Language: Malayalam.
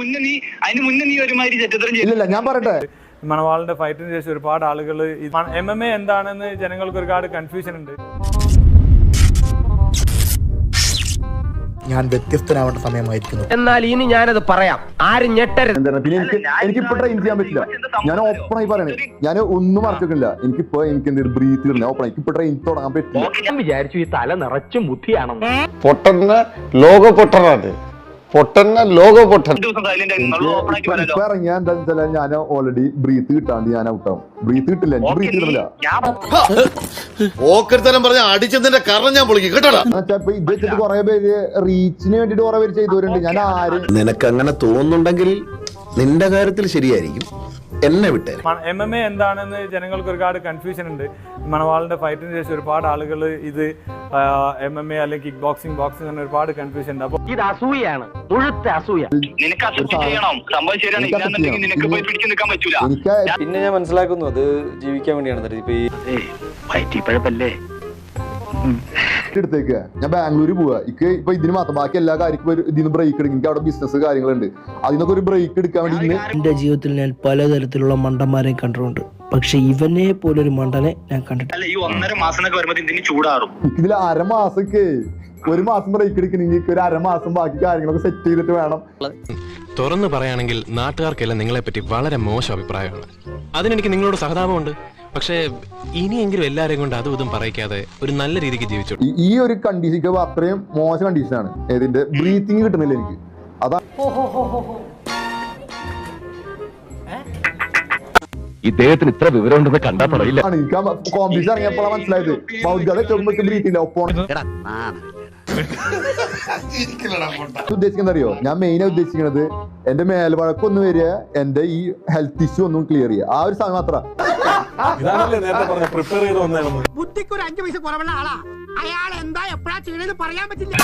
മുന്നേ നീ അതിന് മുന്നേ നീ ഒരുമാതിരി ചെറ്റത്തരം ചെയ്തു. ഇല്ലില്ല ഞാൻ പറയട്ടെ. മണവാളിന്റെ ഫൈറ്റിന് ശേഷം ഒരുപാട് ആളുകൾ എം എം എ എന്താണെന്ന് ജനങ്ങൾക്ക് ഒരുപാട് കൺഫ്യൂഷൻ ഉണ്ട്. ഞാൻ വ്യത്യസ്തനാവേണ്ട സമയമായിരിക്കുന്നു. എന്നാൽ ഇനി ഞാനത് പറയാം. ആരും ഞെട്ടരുത്. പിന്നെ എനിക്ക് എനിക്കിപ്പോ ട്രെയിൻ ചെയ്യാൻ പറ്റില്ല. ഞാൻ ഓപ്പൺ ആയി പറയണേ. ഞാൻ ഒന്നും മറച്ചിട്ടില്ല. എനിക്കിപ്പോ എനിക്ക് എന്തെങ്കിലും ബ്രീത്ത് കിട്ടില്ല ഓപ്പൺ എനിക്കിപ്പോ ട്രെയിൻ തുടങ്ങാൻ പറ്റില്ല. ഞാൻ വിചാരിച്ചു ഈ തല നിറച്ചും ബുദ്ധിയാണെന്ന്. പൊട്ടെന്ന് ലോക പൊട്ടനാണ് പൊട്ടന്ന ലോക പൊട്ടൻ ഇപ്പൊ ഇറങ്ങിയ എന്താ വെച്ചാൽ ഞാൻ ഓൾറെഡി ബ്രീത്ത് കിട്ടാണ്ട് ഞാൻ ഔട്ടാവും ബ്രീത്ത് കിട്ടില്ല എനിക്ക് ബ്രീത്ത് കിട്ടില്ല ഓക്കരുത്തരം പറഞ്ഞ അടിച്ചതിന്റെ കാരണം ഞാൻ പൊളിക്കും കേട്ടോ ഇപ്പൊ ഇത് വെച്ചിട്ട് കുറെ പേര് റീച്ചിന് വേണ്ടിട്ട് കുറെ പേര് ചെയ്തവരുണ്ട്. ഞാൻ ആര് നിനക്ക് അങ്ങനെ തോന്നുന്നുണ്ടെങ്കിൽ നിന്റെ കാര്യത്തിൽ ശരിയായിരിക്കും. എന്നെ വിട്ടേ എം എം എ എന്താണെന്ന് ജനങ്ങൾക്ക് ഒരുപാട് കൺഫ്യൂഷൻ ഉണ്ട്. മണവാളിന്റെ ഫൈറ്റിന് ശേഷം ഒരുപാട് ആളുകൾ ഇത് എം എം എ അല്ലെങ്കിൽ കിക്ക് ബോക്സിംഗ് ബോക്സിംഗ് അങ്ങനെ ഒരുപാട് കൺഫ്യൂഷൻ ഉണ്ട്. അപ്പോൾ ഇത് അസൂയാണ് അസൂയ. നിനക്ക് ചെയ്യണം. സംഭവം ശരിയാണ്. എനിക്ക് ഇല്ലാന്നുണ്ടെങ്കിൽ നിനക്ക് പോയി ചെയ്യണം. പിടിച്ചു നിൽക്കാൻ പറ്റൂല. പിന്നെ ഞാൻ മനസ്സിലാക്കുന്നു. അത് ജീവിക്കാൻ വേണ്ടിയാണ്. ഇപ്പൊ ഈ വയറ്റിപ്പഴപ്പല്ലേ എടുത്തേക്ക്. ഞാൻ ബാംഗ്ലൂർ പോവാ. ഇക്ക് ഇപ്പൊ ഇതിന് മാത്രം ബാക്കി എല്ലാ കാര്യക്കും ഒരു ഇതിന് ബ്രേക്ക് എടുക്കും. എനിക്ക് അവിടെ ബിസിനസ് കാര്യങ്ങളുണ്ട്. അതിനൊക്കെ ഒരു ബ്രേക്ക് എടുക്കാൻ വേണ്ടി ഇന്ന് എന്റെ ജീവിതത്തിൽ ഞാൻ പലതരത്തിലുള്ള മണ്ടന്മാരെ കണ്ടിട്ടുണ്ട്. പക്ഷെ ഇവനെ പോലൊരു മണ്ടനെ ഞാൻ കണ്ടിട്ടില്ല. അല്ല ഈ ഒന്നര മാസം വരുമ്പോ ഇതിന് ചൂടാറും. ഇതിൽ അരമാസൊക്കെ ഒരു മാസം ബ്രേക്ക് എടുക്കണമെങ്കിൽ ഒരു അരമാസം ബാക്കി കാര്യങ്ങളൊക്കെ സെറ്റ് ചെയ്തിട്ട് വേണം. തുറന്നു പറയുകയാണെങ്കിൽ നാട്ടുകാർക്കെല്ലാം നിങ്ങളെപ്പറ്റി വളരെ മോശം അഭിപ്രായമാണ്. അതിനെനിക്ക് നിങ്ങളോട് സഹതാപമുണ്ട്. പക്ഷേ ഇനിയെങ്കിലും എല്ലാവരെയും കൊണ്ട് അതും ഇതും പറയിക്കാതെ ഒരു നല്ല രീതിക്ക് ജീവിച്ചു ഈ- ഒരു കണ്ടീഷൻ അത്രയും മോശം കണ്ടീഷനാണ് ഏതിന്റെ? ബ്രീത്തിങ് കിട്ടുന്നില്ല എനിക്ക്. അതാ ഇദ്ദേഹത്തിന് ഇത്ര വിവരം ഉണ്ടെന്ന് കണ്ടാ പറയില്ല. ആണ്. എനിക്ക് കോമ്പറ്റീഷൻ ഇറങ്ങിയപ്പോഴാണ് മനസ്സിലായത്. ബൗദ്ധികത ചോദിക്കുമ്പോൾ ബ്രീത്ത് ഇല്ല? ഒപ്പം ഉദ്ദേശിക്കുന്നത് അറിയോ? ഞാൻ മെയിൻ ആയി ഉദ്ദേശിക്കുന്നത് എന്റെ മേൽവഴക്കം ഒന്ന് വരിക എന്റെ ഈ ഹെൽത്ത് ഇഷ്യൂ ഒന്നും ക്ലിയർ ചെയ്യുക. ആ ഒരു സമയം മാത്രം. ഇതാണല്ലേ നേരത്തെ പറഞ്ഞ പ്രിപ്പയർ ചെയ്ത് വന്നായിരുന്നു ബുദ്ധിക്ക് ഒരു അഞ്ചു പൈസ കുറവുള്ള ആളാ. അയാൾ എന്താ എപ്പോഴാ ചെയ്യണെന്ന് പറയാൻ പറ്റില്ല.